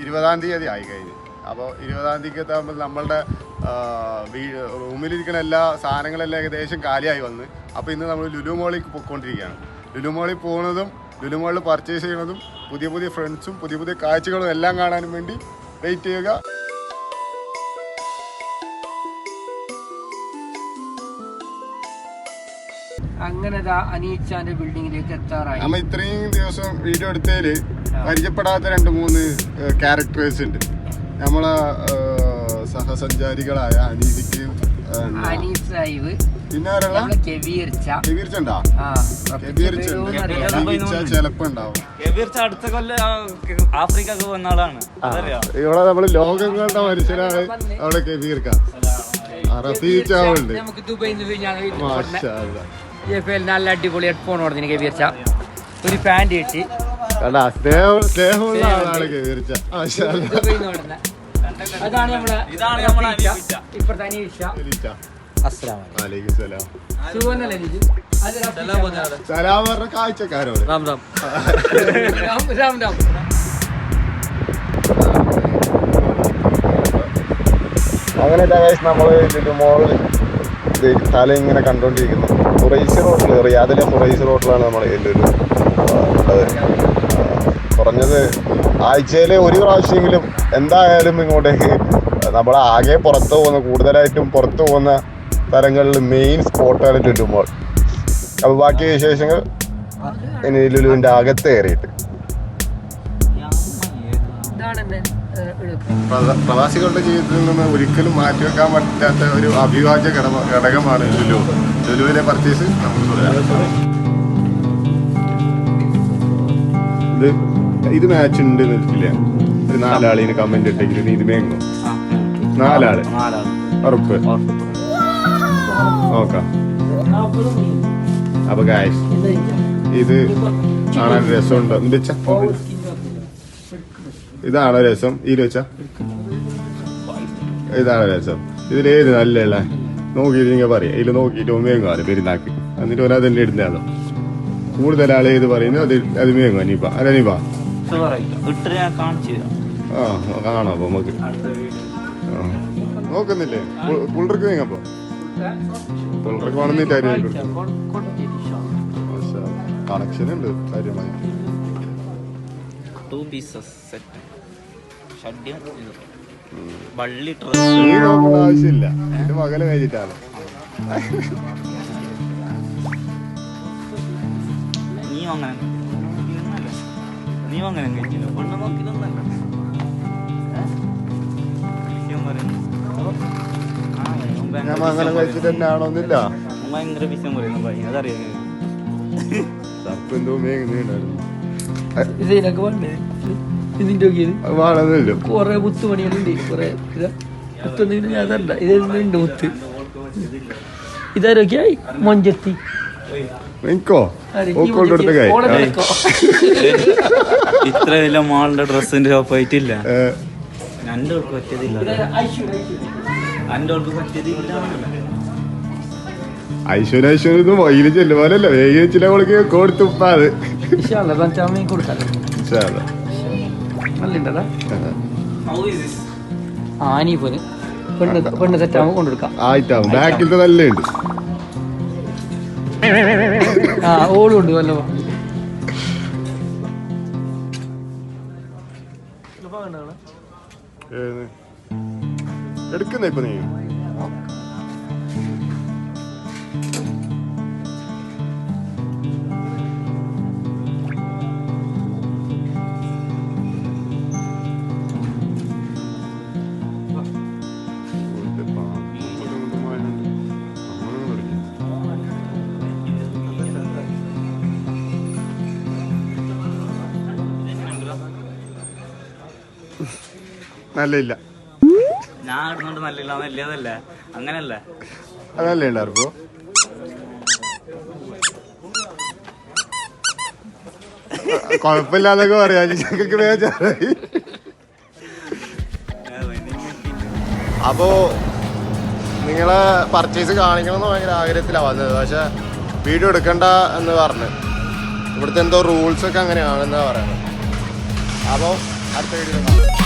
ഇരുപതാം തീയതി ആയി കഴിഞ്ഞു. അപ്പോൾ ഇരുപതാം തീയതി എത്താകുമ്പോൾ നമ്മളുടെ വീ- റൂമിലിരിക്കുന്ന എല്ലാ സാധനങ്ങളെല്ലാം ഏകദേശം കാലിയായി വന്ന്. അപ്പോൾ ഇന്ന് നമ്മൾ ലുലു മോളിൽ പോയിക്കൊണ്ടിരിക്കുകയാണ് ലുലു മോളിൽ പോകുന്നതും ലുലു മോളിൽ പർച്ചേസ് ചെയ്യുന്നതും പുതിയ പുതിയ ഫ്രണ്ട്സും പുതിയ പുതിയ കാഴ്ചകളും എല്ലാം കാണാനും വേണ്ടി വെയിറ്റ് ചെയ്യുക. അങ്ങനെ അനീച്ചാന്റെ ബിൽഡിങ്ങിലേക്ക് എത്താറായി. നമ്മൾ ഇത്രയും ദിവസം വീഡിയോ എടുത്തതിൽ പരിചയപ്പെടാത്ത രണ്ട് മൂന്ന് ക്യാരക്ടേഴ്സ് ഉണ്ട്. നമ്മളെ സഹസഞ്ചാരികളായ അനീതിക്ക് പിന്നെ കെബീർച്ച അടുത്ത കൊല്ലം വന്ന ആളാണ്. ഇവിടെ നമ്മൾ ലോകങ്ങളുടെ മനുഷ്യരാണ് അവിടെ കെബീർക്ക റഫീച്ചാവുണ്ട് നമുക്ക് ദുബൈയിൽ നിന്ന് മാഷാ അല്ലാ. നല്ല അടിപൊളി ഹെഡ്ഫോൺ കൊടുത്തിന് കെവീർച്ച ഒരു പാന്റ് ഇട്ട് കണ്ടാ സ്നേഹം സ്നേഹമുള്ള ആളാണ്. അതാണ് നമ്മളെ ഇതാണ് നമ്മളെ റഫീച്ച. അനീച്ച. ഇപ്പുറത്തെ അനീഷ. കെബീർച്ച. അസ്സലാം വലൈക്കും സലാം. സലാം പറഞ്ഞ കാഴ്ചക്കാരോട്. രാം രാം രാം രാം അങ്ങനെ നമ്മൾ ഇതിന്റെ മോളിൽ തല ഇങ്ങനെ കണ്ടോണ്ടിരിക്കുന്നു. ഹുറൈസ് റോട്ടിൽ റിയാദിലെ ഹുറൈസ് റോട്ടിലാണ് നമ്മൾ ഇതിലൊരു ഉള്ളത്. ആ, കുറഞ്ഞത് ആഴ്ചയിൽ ഒരു പ്രാവശ്യമെങ്കിലും എന്തായാലും ഇങ്ങോട്ടേക്ക് നമ്മൾ ആകെ പുറത്ത് പോകുന്ന കൂടുതലായിട്ടും പുറത്ത് പോകുന്ന സ്ഥലങ്ങളിൽ മെയിൻ സ്പോട്ടാണ് ചുറ്റുമ്പോൾ അപ്പോൾ ബാക്കി വിശേഷങ്ങൾ? ഇനി ലുലുവിന്റെ അകത്ത് കയറിയിട്ട്. പ്രവാസികളുടെ ജീവിതത്തിൽ നിന്ന് ഒരിക്കലും മാറ്റിവെക്കാൻ പറ്റാത്ത ഒരു അഭിവാജ്യ ഘടകമാണ് ലുലു. ലുലുവിലെ പർച്ചേസ് ഇത് ഇത് മാച്ച് ഉണ്ട് നിൽക്കില്ല ഒരു നാലാളിന് കമന്റ് ഇട്ടെങ്കിലും നീ ഇത് മേങ്ങും നാലാൾ. നാലാൾ ഉറപ്പ്. നോക്കാം. അപ്പൊ ഗായ ഇത് കാണാൻ രസമുണ്ടോ. എന്ത് വെച്ച? ഇതാണോ രസം? ഈ വെച്ച? ഇതാണോ രസം? ഇതിലേത് നല്ല നോക്കിയിട്ട് നിങ്ങൾ പറയാം. ഇതിൽ നോക്കിയിട്ട് കാണും പെരുന്നാക്ക്. എന്നിട്ട് ഒരാൾ തന്നെ ഇടുന്നതാണോ കൂടുതൽ ആൾ ഏത് പറയുന്നു? അത് അത് മേങ്ങോ അനീപ അല്ല തരാം ആ കാണാം അപ്പൊ നമുക്ക്. നോക്കുന്നില്ലേ? പുള്ളർക്ക് നീങ്ങപ്പോ പുള്ളർക്ക് വേണമെന്നിട്ട് കണക്ഷൻ ഉണ്ട് കാര്യമായി. ടു പീസസ് സെറ്റ് ഷഡ്യം ഇത്. വള്ളി ആവശ്യമില്ല. മകന് കഴിഞ്ഞിട്ടാണ്. നീ അങ്ങനെ. നീ അങ്ങനെ കഴിച്ചില്ല പണ്ട് നോക്കിയതൊന്നല്ല ഭയങ്കര ഞാൻ മംഗലം വിഷയം കഴിച്ചിട്ട് തന്നെ ആണോന്നില്ല പറയുന്നു. അവൻ ഭയങ്കര വിഷയം പറയുന്നു അതറിയാം? സർപ്പ് എന്തോ മേങ്ങുന്നുണ്ടായിരുന്നു വേണ്ടേ ഇതിന്റെ കൊറേ കൊറേ മുത്തൊന്നും അതല്ല. മുത്ത് ഇതാരൊക്കെയായി മൊഞ്ചത്തി. എനിക്കോ? ഇത്ര വലിയ മാളിന്റെ ഡ്രസ്സിന്റെ ഷോപ്പ് ആയിട്ടില്ല. ഓൾക്ക് പറ്റിയതില്ല. എന്റെ പറ്റിയതില്ല. ഐശ്വര്യ ഐശ്വര്യ ഒന്നും ചെല്ലുപോലല്ല വേഗം ചില അവൾക്ക് കൊടുത്തുപ്പാത് ആനി പോലെ പെണ്ണ് പെണ്ണ് സെറ്റാകുമ്പോൾ കൊണ്ടുകൊടുക്കാം ആയിട്ടാവും ബാക്കിലത്തെ നല്ല ഉണ്ട് ആ ഓളും ഉണ്ട് വല്ലോ. ഏത്? എടുക്കുന്ന ഇപ്പൊ നീ. ഞാൻ ഇടുന്നോണ്ട് നല്ലില്ല നല്ലതല്ല അങ്ങനല്ല? അതല്ലേ ഉണ്ടായിരുപ്പോ കൊഴപ്പില്ലാന്നൊക്കെ പറയാ ഞങ്ങൾക്ക് ബേജാറായി. അപ്പോ നിങ്ങളെ പർച്ചേസ് കാണിക്കണം എന്ന് ഭയങ്കര ആഗ്രഹത്തിലാണ് വന്നത്. പക്ഷെ വീഡിയോ എടുക്കണ്ട എന്ന് പറഞ്ഞു. ഇവിടുത്തെ എന്തോ റൂൾസ് ഒക്കെ അങ്ങനെയാണെന്നാ പറയുന്നത്. അപ്പോൾ അടുത്ത വീഡിയോ കാണാം.